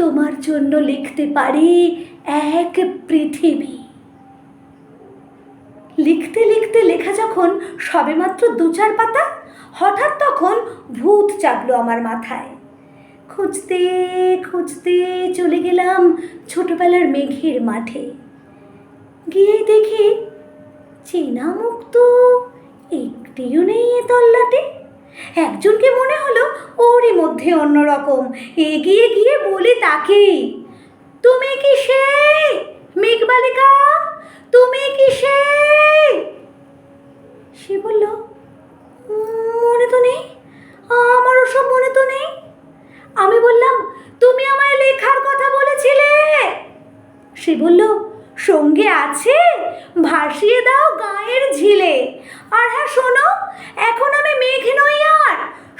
তোমার জন্য লিখতে পারি এক পৃথিবী। লিখতে লিখতে লেখা যখন সবেমাত্র দু চার পাতা, হঠাৎ তখন ভূত চাপলো আমার মাথায়। খুঁজতে খুঁজতে চলে গেলাম ছোটবেলার মেঘের মাঠে। গিয়ে দেখি, চেনা মুখ তো একটিও নেই এ তল্লাটে। একজনকে মনে হলো ওরই মধ্যে অন্যরকম। এগিয়ে গিয়ে বলি তাকে, তুমি কি সে মেঘবালিকা তুমি কি সে? সে বলল, মনে তো নেই, আমার ওসব মনে তো নেই। আমি বললাম, তুমি আমায় লেখার কথা বলেছিলে? সে বলল সঙ্গে আছে? ভাসিয়ে দাও গায়ের ঝিলে। আর হ্যাঁ শোনো, এখন আমি মেঘ নই আর।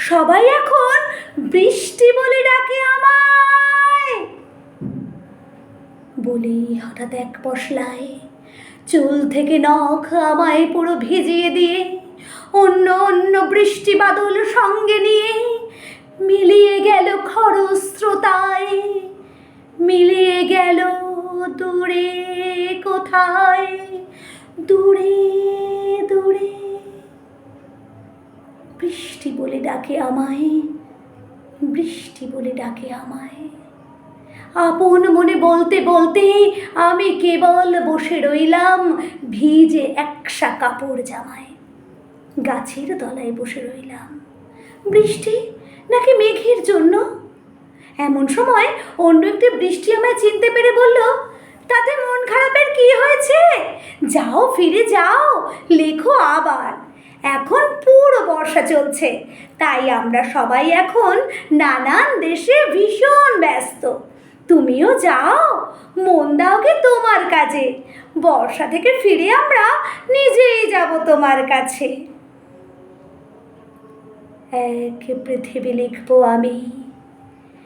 সবাই এখন বৃষ্টি বলে ডাকে আমায়। বলি হঠাৎ এক পশলায় চুল থেকে নখ আমায় পুরো ভিজিয়ে দিয়ে, অন্য অন্য বৃষ্টি বাদল সঙ্গে নিয়ে মিলিয়ে গেল খরস্রোতায়। মিলিয়ে গেল দূরে, কোথায়? দূরে দূরে। বৃষ্টি বলে ডাকে আমায়, বৃষ্টি বলে ডাকে আমায়। আপন মনে বলতে বলতে আমি কেবল বসে রইলাম, ভিজে একসা কাপড় জামায়। গাছের তলায় বসে রইলাম। বৃষ্টি নাকি মেঘের জন্য? এমন সময় অন্য একটি বৃষ্টি আমায় চিনতে পেরে বলল তাতে মন খারাপের কি হয়েছে? যাও, ফিরে যাও, লেখো আবার। এখন পুরো বর্ষা চলছে, তাই আমরা সবাই এখন নানান দেশে ভীষণ ব্যস্ত। তুমিও যাও, মন দাওকে তোমার কাজে। বর্ষা থেকে ফিরে আমরা নিজেই যাব তোমার কাছে। এক পৃথিবী লিখব আমি।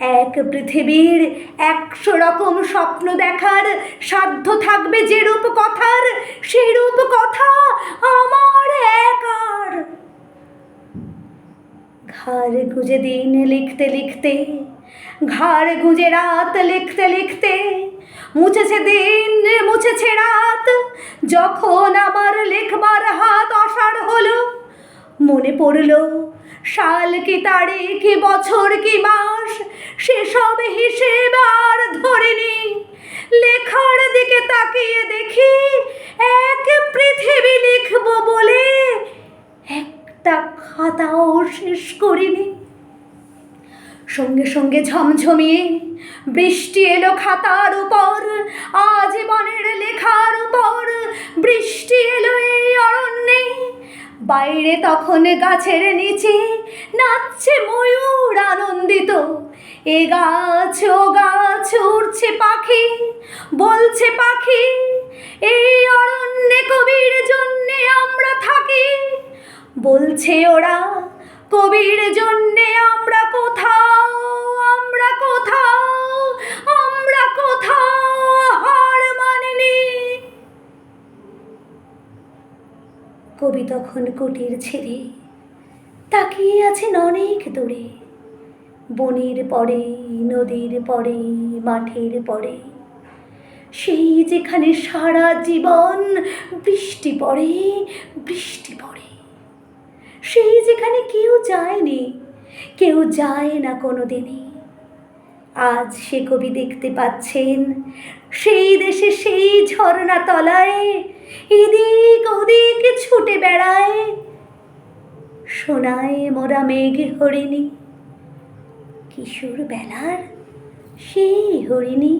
এক পৃথিবীর একশো রকম স্বপ্ন দেখার সাধ্য থাকবে যে রূপ কথার সেই রূপ কথা আমার একার। ঘাড় গুজে দিন লিখতে লিখতে, ঘাড় গুজে রাত লিখতে লিখতে, মুছেছে দিন, মুছেছে রাত, যখন আমার লেখবার হাত অসাড় হলো মনে পড়ল সাল কি তারিখ কি বছর, কি মাস, সেসব হিসেব আর ধরিনি। লেখার দিকে তাকিয়ে দেখি এক পৃথিবী লিখব বলে একটা খাতাও শেষ করিনি। সঙ্গে সঙ্গে ঝমঝমিয়ে বৃষ্টি এলো খাতার উপর, আজীবনের লেখার উপর, বৃষ্টি এলো বাইরে তখন গাছের নিচে নাচছে ময়ূর আনন্দিত। এ গাছ, ও গাছ, উড়ছে পাখি, বলছে পাখি, এই অরণ্যে কবির জন্যে আমরা থাকি। বলছে ওরা, কবির জন্যে আমরা কোথাও আমরা কোথাও আমরা কোথাও হার মানিনি। কবি তখন কুটির ছেড়ে তাকিয়ে আছেন অনেক দূরে। বনের পরে, নদীর পরে, মাঠের পরে, সেই যেখানে সারা জীবন বৃষ্টি পড়ে বৃষ্টি পড়ে। সেই যেখানে কেউ যায়নি, কেউ যায় না কোনো দিনই আজ সে কবি দেখতে পাচ্ছেন, সেই দেশে সেই ঝর্ণা তলায় এদিক ওদিক ছুটে বেড়ায়। সোনায় মোরা মেঘ হরিণী কিশোর বেলার সেই হরিণী।